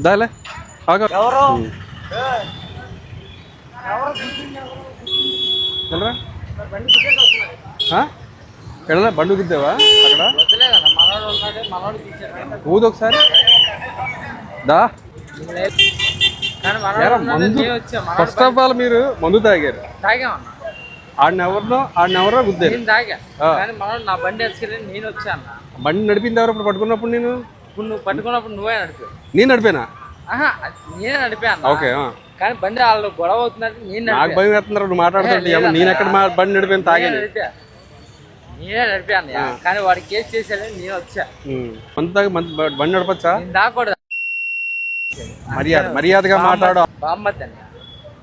దాలే ఆగు. బండు గుద్దావా అక్కడ? ఊదు ఒకసారి. దా. ఫస్ట్ ఆఫ్ ఆల్ మీరు మందు తాగారు. తాగామన్న? ఆడిని ఎవరినో ఆడిని ఎవరో గుద్దారు. నేను తాగా. ఆ. కానీ మనోడు నా బండి వేసుకెళ్ళి నేను వచ్చా అన్న బండి నడిపింది ఎవరు ఇప్పుడు పట్టుకున్నప్పుడు నేను? ఇప్పుడు నువ్వు పట్టుకున్నప్పుడు నువ్వే నడిపి నేను నడిపానా? ఆహా నేనే నడిపా అన్న. ఓకే ఆ. కానీ బండి వాళ్ళు గొడవ అవుతున్నట్టు నేను నాకు నడిపా భయం వేస్తున్నారు నువ్వు మాట్లాడుతుంటే ఏ, ఏమో నేను ఎక్కడ మా బండి నడిపాను నేనే తాగాను నడిపా. నేనే నడిపా అన్నయ్య. కానీ వాడు కేసు చేశాడని నేను వచ్చా. ఉమ్. మందు తాగి మందు బండి నడపచ్చా? నేను దాకూడదు మర్యాద మర్యాదగా మాట్లాడు. బామ్మద్ది అన్నయ్య.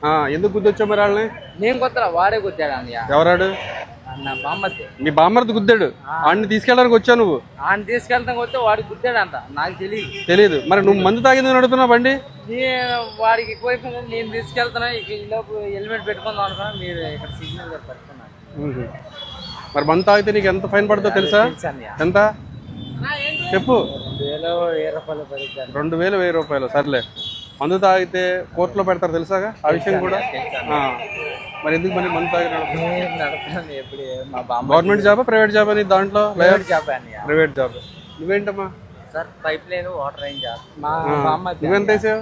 ఆ, ఎందుకు గుద్దొచ్చావు మరి వాళ్ళని? నేను కొత్త వాడే కొట్టాడు అన్నయ్య. ఎవరాడు? మీ బామ్మర్ది గుద్దాడు. ఆడిని తీసుకెళ్ళడానికి వచ్చావు నువ్వు? ఆయన తీసుకెళ్తాం కొత్తే వాడు గుద్దాడంట. నాకు తెలియదు తెలియదు మరి నువ్వు మందు తాగింది నడుపుతున్నావు బండి? నేను వాడికి ఎక్కువైపోయింది నేను తీసుకెళ్తున్నా ఇక హెల్మెట్ పెట్టుకుందాం అనుకున్నా మీరు ఇక్కడ సిగ్నల్ పట్టుకున్నాను. మరి మందు తాగితే నీకు ఎంత ఫైన్ పడుతుందో తెలుసా? ఎంత? చెప్పు. రెండు వేలు వెయ్యి రూపాయలు సర్లే. మందు తాగితే కోర్టులో పెడతారు తెలుసాగా? ఆ విషయం కూడా. మరి ఎందుకు మళ్ళీ మందు తాగి నడప నేను నడుపుతాను ఎప్పుడు మా బామ్మ గవర్నమెంట్ జాబా ప్రైవేట్ జాబా నీ దాంట్లో? ప్రైవేట్ జాబ్ అన్నయ్య private job నువ్వేంటమ్మా? Sir pipeline water line job మా బామ్మ నువ్వెంత వేసావు?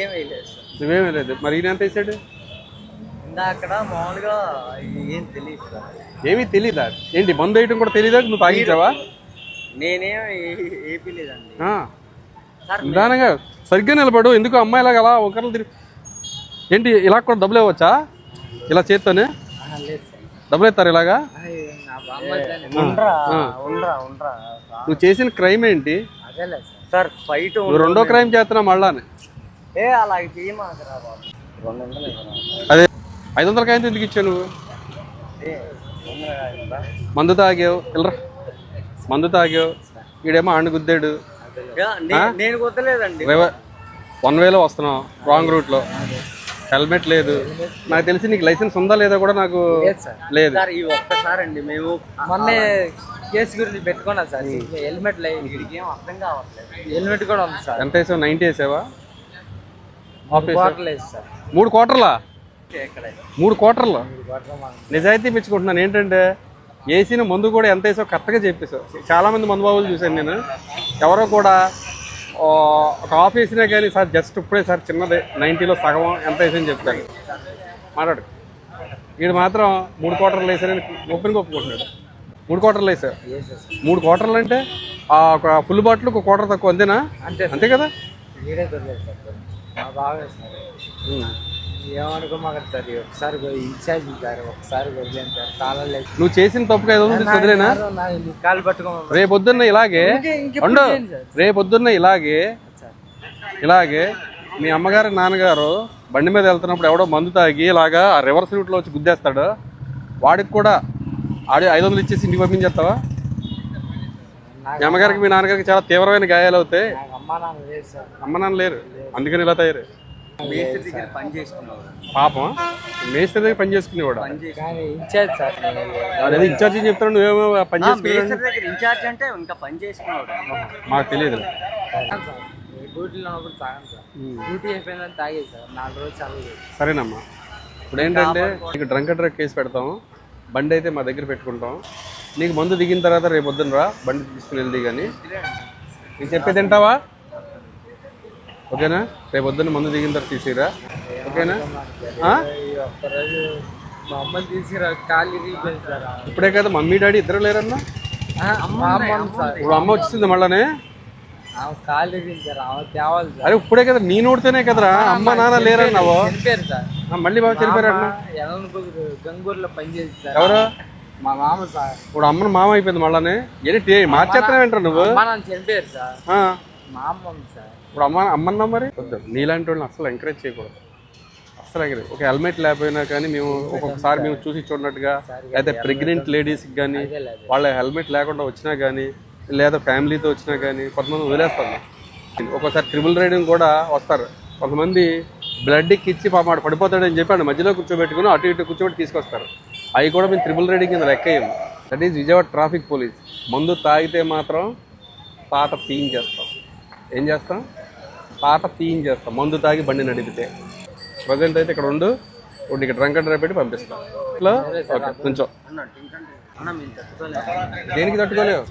ఏం వేయలేదు సార్. లేదు మరి ఈయన ఎంత వేసాడు? అక్కడ మామూలుగా ఏం తెలియదు సార్. ఏమీ తెలీదా? ఏంటి మందు వేయటం కూడా తెలీదా? నువ్వు తాగించావా? నేనేం ఏపీ లేదండి. నిదానంగా సరిగ్గా నిలబడు. ఎందుకు అమ్మాయిలాగా అలా ఒకరిని తిరిగి ఏంటి ఇలా కూడా డబ్బులు ఇవ్వచ్చా ఇలా చేత్తోనే? డబ్బులు ఇస్తారు ఇలాగా? అయ్య, నా బామ్మ ఉండరా, ఉండరా ఉండరా. నువ్వు చేసిన క్రైమ్ ఏంటి? అదేలే సార్. సార్ ఫైట్ నువ్వు రెండో క్రైమ్ చేస్తున్నావు మళ్ళానే. ఏ అలా చేయమాకరా బాబు. రెండు వందలు ఇవ్వరా? అదే ఐదు వందల కాయంతో ఎందుకు ఇచ్చావు నువ్వు? మందు తాగావు వెళ్ళరా మందు తాగావు ఈడేమో ఆండు గుద్దాడు. నేను వన్ వేలో వస్తున్నావు రాంగ్ రూట్లో. హెల్మెట్ లేదు. నాకు తెలిసి నీకు లైసెన్స్ ఉందా లేదా కూడా నాకు లేదు సార్. ఈ ఒక్కసారి అండి మేము మొన్న కేసు గురించి పెట్టుకున్నాం సార్. హెల్మెట్ లేదు ఏం అర్థం కావట్లేదు. హెల్మెట్ కూడా ఉంది సార్. ఎంత వేసావు? నైంటీ వేసావా? మూడు క్వార్టర్లా మూడు క్వార్టర్లు? నిజాయితీ మెచ్చుకుంటున్నాను ఏంటంటే వేసిన మందు కూడా ఎంత వేసావు? కరెక్ట్గా చెప్పేసావు. చాలా మంది బాబులు చూశాను నేను. ఎవరో కూడా ఒక ఆఫ్ వేసినా కానీ సార్ జస్ట్ ఇప్పుడే సార్ చిన్నదే నైంటీలో సగం ఎంత వేసని చెప్తాను మాట్లాడు. వీడు మాత్రం మూడు క్వార్టర్లు వేసారని ఓపెన్గా ఒప్పుకుంటున్నాడు. మూడు క్వార్టర్లు వేసారు. మూడు క్వార్టర్లు అంటే ఆ ఒక ఫుల్ బాటిల్ ఒక క్వార్టర్ తక్కువ అంతేనా? అంతే అంతే కదా? దొరలేదు సార్ ఒకసారి ఇన్ఛార్జ్ సార్ ఒకసారి వదిలేను సార్ కాలాలు లేదు నువ్వు చేసిన తప్పుగా ఏదో వదిలేనా కాలు రేపొద్దున్న ఇలాగే ఉండు. రేపొద్దున్న ఇలాగే ఇలాగే మీ అమ్మగారు నాన్నగారు బండి మీద వెళ్తున్నప్పుడు ఎవడో మందు తాగి ఇలాగా ఆ రివర్స్ రూట్లో వచ్చి గుద్దేస్తాడు. వాడికి కూడా ఆడి ఐదు వందలు ఇచ్చేసి ఇంటికి పంపించేస్తావా? మీ అమ్మగారికి మీ నాన్నగారికి చాలా తీవ్రమైన గాయాలు అవుతాయి అమ్మ నాన్న లేరు. అందుకని ఇలా తయారు. మేస్త్రి దగ్గర పని చేసుకున్నావు. పాపం మేస్త్రి దగ్గర పని చేసుకునేవాడు? కానీ ఇన్ఛార్జ్ సార్ అదే ఇన్ఛార్జి చెప్తాడు నువ్వేమో పని చేసుకున్నాడు దగ్గర ఇన్ఛార్జ్ అంటే ఇంకా పని చేసుకున్నాడు మాకు తెలియదు. డ్యూటీలో ఉన్నప్పుడు తాగాను సార్. డ్యూటీ అయిపోయిందని తాగేది సార్. నాలుగు రోజులు సరేనమ్మా. ఇప్పుడు ఏంటంటే నీకు డ్రంక్ అండ్ డ్రగ్ కేసు పెడతాము. బండి అయితే మా దగ్గర పెట్టుకుంటాం. నీకు మందు దిగిన తర్వాత రేపు పొద్దున్న రా బండి తీసుకుని వెళ్ళి కానీ నీకు చెప్పేది తింటావా ఓకేనా? రేపు పొద్దున్న మందు దిగిన తర్వాత తీసిరా. ఓకేనా? మా అమ్మని ఇప్పుడే కదా మమ్మీ డాడీ ఇద్దరు లేరన్నా? ఇప్పుడు అమ్మ వచ్చింది మళ్ళానే? అరే ఇప్పుడే కదా నీ నోటితోనే కదరా? అమ్మ నాన్న లేరన్నావు? చనిపోయారు మళ్ళీ గంగూరులో పనిచేసి సార్. ఎవరు? మా మామ సార్. ఇప్పుడు అమ్మను మామ అయిపోయింది మళ్ళానే? ఏంటి మార్చేస్తున్నావు ఏంట్రా నువ్వు? చనిపోయారు సార్. మా అమ్మ సార్. ఇప్పుడు అమ్మ అమ్మన్నా మరి? వద్దు నీలాంటి వాళ్ళని అసలు ఎంకరేజ్ చేయకూడదు. అసలు ఎంకరేజ్ ఒక హెల్మెట్ లేకపోయినా కానీ మేము ఒక్కొక్కసారి మేము చూసి చూడనట్టుగా అయితే ప్రెగ్నెంట్ లేడీస్కి కానీ వాళ్ళ హెల్మెట్ లేకుండా వచ్చినా కానీ లేదా ఫ్యామిలీతో వచ్చినా కానీ కొంతమంది వదిలేస్తారు. ఒక్కోసారి ట్రిపుల్ రైడింగ్ కూడా వస్తారు. కొంతమంది బ్లడ్కి ఇచ్చి పాప పడిపోతాడని చెప్పి మధ్యలో కూర్చోబెట్టుకుని అటు ఇటు కూర్చోబెట్టి తీసుకొస్తారు. అవి కూడా మేము త్రిబుల్ రైడింగ్ కింద లెక్కయ్యాము that is Vijayawada traffic police మందు తాగితే మాత్రం పాత పీయింగ్ చేస్తాం. ఏం చేస్తాం? పాట తీయించేస్తా మందు తాగి బండి నడిపితే. ప్రజెంట్ అయితే ఇక్కడ ఉండు ఇప్పుడు ఇక్కడ డ్రంక్ అండ్ డ్రైవ్ పెట్టి పంపిస్తా. ఇట్లా? ఓకే కొంచెం. దేనికి తట్టుకోలేవు?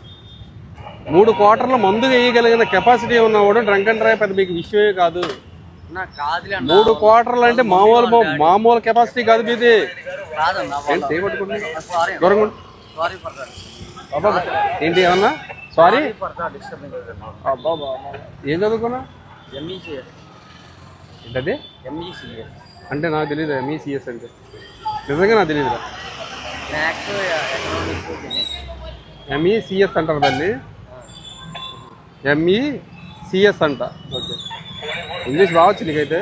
మూడు క్వార్టర్ల మందు వేయగలిగిన కెపాసిటీ ఉన్నవాడు డ్రంక్ అండ్ డ్రైవ్ పెద్ద మీకు విషయమే కాదు. మూడు క్వార్టర్లు అంటే మామూలు మామూలు కెపాసిటీ కాదు మీది. ఏంటి ఏమన్నా? సారీ? ఏం చదువుకున్నా ఎంఈసిఎస్ ఏంటది? ఎంఈసిఎస్ అంటే నాకు తెలియదు ఎంఈసిఎస్ అంటే. నిజంగా నాకు తెలియదు. మ్యాథ్స్ ఎకనామిక్స్ ఎంఈసిఎస్ అంటారు దాన్ని. ఎంఈసిఎస్ అంట. ఓకే. ఇంగ్లీష్ రావచ్చు నీకైతే.